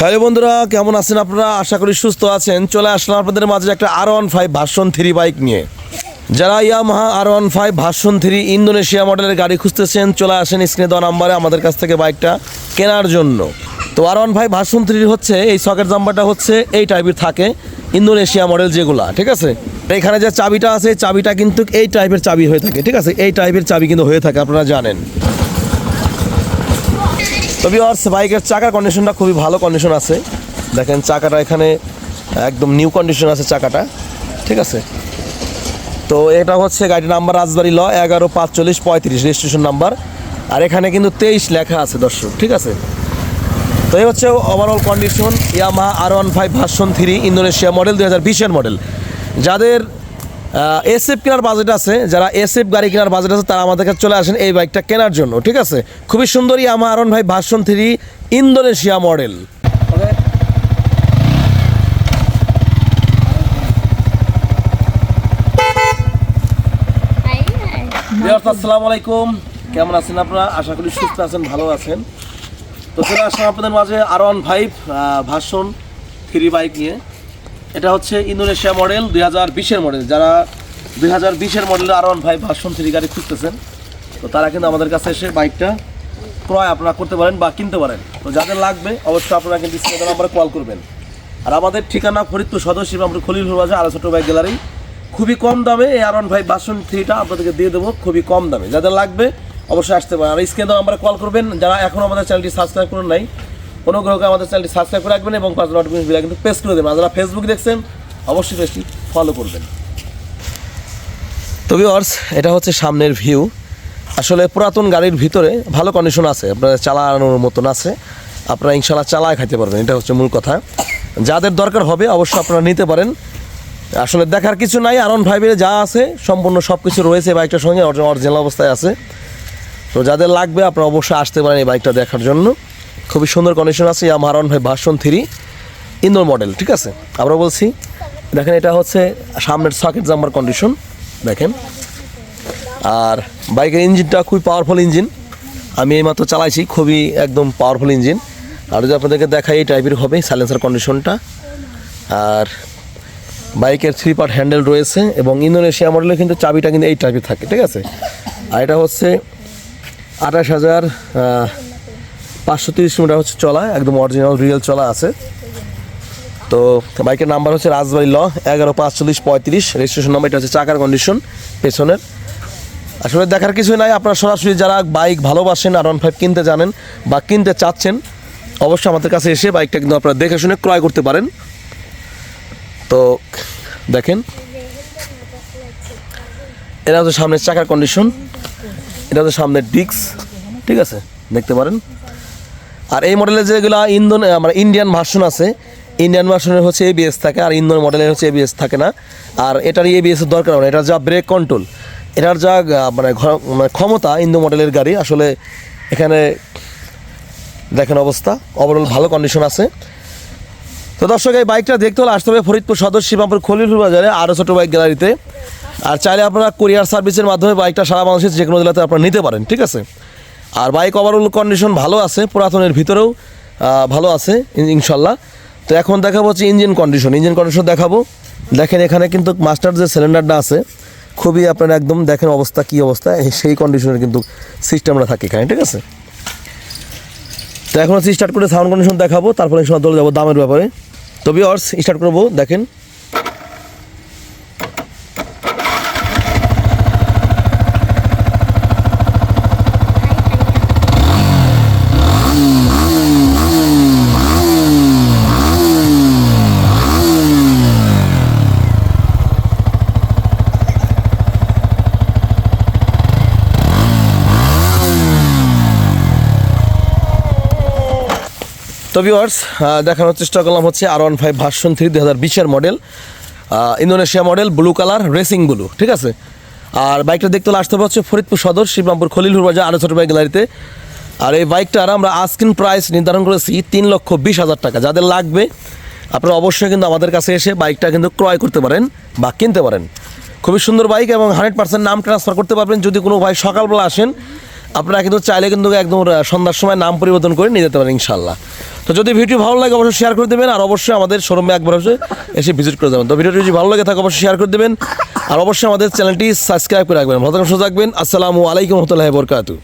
Hello বন্ধুরা, কেমন আছেন আপনারা? আশা করি সুস্থ আছেন। চলে আসলাম আপনাদের মাঝে একটা R one five version three bike নিয়ে। যারা Yamaha R one five version three Indonesia মডেলের গাড়ি খুঁজতেছেন, চলে আসেন স্ক্রিনে দেওয়া নাম্বারে আমাদের কাছ থেকে বাইকটা কেনার জন্য। তো R one five version three হচ্ছে, এই সকেট জাম্পারটা হচ্ছে, এই টাইপের থাকে ইন্দোনেশিয়া মডেল যেগুলা, ঠিক আছে? এখানে যে চাবিটা আছে চাবিটা কিন্তু এই টাইপের চাবি হয়ে থাকে, ঠিক আছে? এই টাইপের চাবি কিন্তু হয়ে থাকে, আপনারা জানেন। তবে আর বাইকের চাকার কন্ডিশনটা খুবই ভালো কন্ডিশন আছে। দেখেন চাকাটা এখানে একদম নিউ কন্ডিশন আছে চাকাটা। ঠিক আছে? তো এটা হচ্ছে গাড়ির নাম্বার রাজবাড়ি ল, এগারো পাঁচচল্লিশ পঁয়ত্রিশ রেজিস্ট্রেশন নাম্বার আর এখানে কিন্তু তেইশ লেখা আছে দর্শক, ঠিক আছে? তো এই হচ্ছে overall condition Yamaha R one five version three Indonesia model দু হাজার বিশের মডেল যাদের এসএফ কেনার বাজেট আছে, যারা এসএফ গাড়ি কেনার বাজেট আছে, তারা আমাদের কাছে চলে আসেন এই বাইকটা কেনার জন্য, ঠিক আছে? খুবই সুন্দর আমার আর ভাই ভাষণ থ্রি ইন্দোনেশিয়া মডেল আসসালামু আলাইকুম। কেমন আছেন আপনারা? আশা করি সুস্থ আছেন, ভালো আছেন। তো চলে আসলাম আপনাদের মাঝে R one five version three bike নিয়ে। এটা হচ্ছে ইন্দোনেশিয়া মডেল, দুই হাজার বিশের মডেল। যারা দুই হাজার বিশের মডেলের R one five version three গাড়ি খুঁজতেছেন, তো তারা কিন্তু আমাদের কাছে এসে বাইকটা ক্রয় আপনারা করতে পারেন বা কিনতে পারেন। তো যাদের লাগবে, অবশ্যই আপনারা কিন্তু স্ক্রিনে নাম্বারে কল করবেন। আর আমাদের ঠিকানা ফরিদপুর সদস্য আমরা খলিলপুর বাজার আরও ছোটো বাইক গ্যালারি। খুবই কম দামে এই আর ওয়ান ফাইভ ভার্সন থ্রিটা আপনাদেরকে দিয়ে দেবো, খুবই কম দামে। যাদের লাগবে, অবশ্যই আসতে পারেন। আর স্ক্রিনে আমরা কল করবেন। যারা এখনও আমাদের চ্যানেলটি সাবস্ক্রাইব করেন নাই অনুগ্রহ করে আমাদের চ্যানেলটি সাবস্ক্রাইব করে রাখবেন এবং পাঁচ নোটিফিকেশন বিল কিন্তু পেস্ট করে দেবেন। আর যারা ফেসবুক দেখছেন, অবশ্যই পেজটি ফলো করবেন। তবে অর্স এটা হচ্ছে সামনের ভিউ আসলে পুরাতন গাড়ির ভিতরে ভালো কন্ডিশন আছে। আপনারা চালানোর মতন আছে। আপনারা ইনশাল্লাহ চালায় খাইতে পারবেন। এটা হচ্ছে মূল কথা। যাদের দরকার হবে, অবশ্যই আপনারা নিতে পারেন। আসলে দেখার কিছু নাই। আর ফাইভের যা আছে, সম্পূর্ণ সব কিছু রয়েছে বাইকটার সঙ্গে। অরিজিনাল অবস্থায় আছে। তো যাদের লাগবে, আপনারা অবশ্যই আসতে পারেন এই বাইকটা দেখার জন্য। খুবই সুন্দর কন্ডিশন আছে ইয়ামাহা আর ভাই ভার্সন থ্রি ইন্দোর মডেল ঠিক আছে? আমরা বলছি, দেখেন এটা হচ্ছে সামনের সকেট জাম্বার কন্ডিশন দেখেন। আর বাইকের ইঞ্জিনটা খুবই পাওয়ারফুল ইঞ্জিন আমি এইমাত্র চালাইছি, খুবই একদম পাওয়ারফুল ইঞ্জিন আর যদি আপনাদেরকে দেখাই এই টাইপের হবে সাইলেন্সার কন্ডিশনটা আর বাইকের থ্রি পার্ট হ্যান্ডেল রয়েছে, এবং ইন্দোনেশিয়া মডেলে কিন্তু চাবিটা কিন্তু এই টাইপের থাকে, ঠিক আছে? আর এটা হচ্ছে আঠাশ হাজার পাঁচশো তিরিশ কিলোমিটার হচ্ছে চলা, একদম অরিজিনাল রিয়েল চলা আছে। তো বাইকের নাম্বার হচ্ছে রাজবাড়ি ল, এগারো পাঁচচল্লিশ পঁয়ত্রিশ রেজিস্ট্রেশন নাম্বার এটা হচ্ছে চাকার কন্ডিশন পেছনের। আসলে দেখার কিছুই নাই, আপনারা সরাসরি যারা বাইক ভালোবাসেন আর ওয়ান ফাইভ কিনতে জানেন বা কিনতে চাচ্ছেন, অবশ্যই আমাদের কাছে এসে বাইকটা কিন্তু আপনারা দেখে শুনে ক্রয় করতে পারেন। তো দেখেন, এটা হচ্ছে সামনের চাকার কন্ডিশন এটা হচ্ছে সামনের ডিক্স ঠিক আছে? দেখতে পারেন। আর এই মডেলের যেগুলো ইন্দোন মানে ইন্ডিয়ান ভার্সন আছে ইন্ডিয়ান ভার্সনের হচ্ছে এবিএস থাকে আর ইন্দোর মডেলের হচ্ছে এবিএস থাকে না। আর এটার এবিএস এর দরকার হয় এটার যা ব্রেক কন্ট্রোল এটার যা মানে ক্ষমতা ইন্দো মডেলের গাড়ি, আসলে এখানে দেখেন অবস্থা ওভারঅল ভালো কন্ডিশন আছে। তো দর্শক, এই বাইকটা দেখতে হলে আসতে হবে ফরিদপুর সদর শিবামপুর খলিলপুর বাজারে আরও ছোটো বাইক গ্যালারিতে আর চাইলে আপনারা কুরিয়ার সার্ভিসের মাধ্যমে বাইকটা সারা বাংলাদেশের যে কোনো জেলাতে আপনারা নিতে পারেন, ঠিক আছে? আর বাইক ওভারঅল কন্ডিশন ভালো আছে, পুরাতনের ভিতরেও ভালো আছে, ইন- ইনশাল্লাহ। তো এখন দেখাবো হচ্ছে ইঞ্জিন কন্ডিশন ইঞ্জিন কন্ডিশন দেখাবো। দেখেন এখানে কিন্তু মাস্টার যে সিলিন্ডারটা আছে, খুবই আপনার একদম দেখেন অবস্থা, কী অবস্থা সেই কন্ডিশনের কিন্তু সিস্টেমটা থাকে এখানে, ঠিক আছে? তো এখন হচ্ছে স্টার্ট করে সাউন্ড কন্ডিশন দেখাবো, তারপরে সময় দলে যাব দামের ব্যাপারে। তবে অর্স স্টার্ট করব, দেখেন। তো ভিউয়ার্স দেখানোর চেষ্টা করলাম হচ্ছে R one five version three দু হাজার বিশের model Indonesia model blue colour racing blue ঠিক আছে? আর বাইকটা দেখতে হলে আসতে হচ্ছে ফরিদপুর সদর, শিবরামপুর খলিলুর বাজার আরও ছোটো বাইক গ্যালারিতে। আর এই বাইকটার আমরা আস্কিন প্রাইস নির্ধারণ করেছি তিন লক্ষ বিশ হাজার টাকা। যাদের লাগবে, আপনারা অবশ্যই কিন্তু আমাদের কাছে এসে বাইকটা কিন্তু ক্রয় করতে পারেন বা কিনতে পারেন। খুবই সুন্দর বাইক এবং হান্ড্রেড পার্সেন্ট নাম ট্রান্সফার করতে পারবেন। যদি কোনো ভাই সকালবেলা আসেন আপনারা কিন্তু চাইলে কিন্তু একদম সন্ধ্যার সময় নাম পরিবর্তন করে নিয়ে যেতে পারেন ইনশাল্লাহ তো যদি ভিডিও ভালো লাগে অবশ্যই শেয়ার করে দেবেন, আর অবশ্যই আমাদের শোরুমে একবার হচ্ছে এসে ভিজিট করে দেবেন তো ভিডিওটি যদি ভালো লাগে থাকে অবশ্যই শেয়ার করে দেবেন, আর অবশ্যই আমাদের চ্যানেলটি সাবস্ক্রাইব করে রাখবেন। ভালো থাকবেন আসসালামু আলাইকুম রহমতুল্লাহ বরকাতু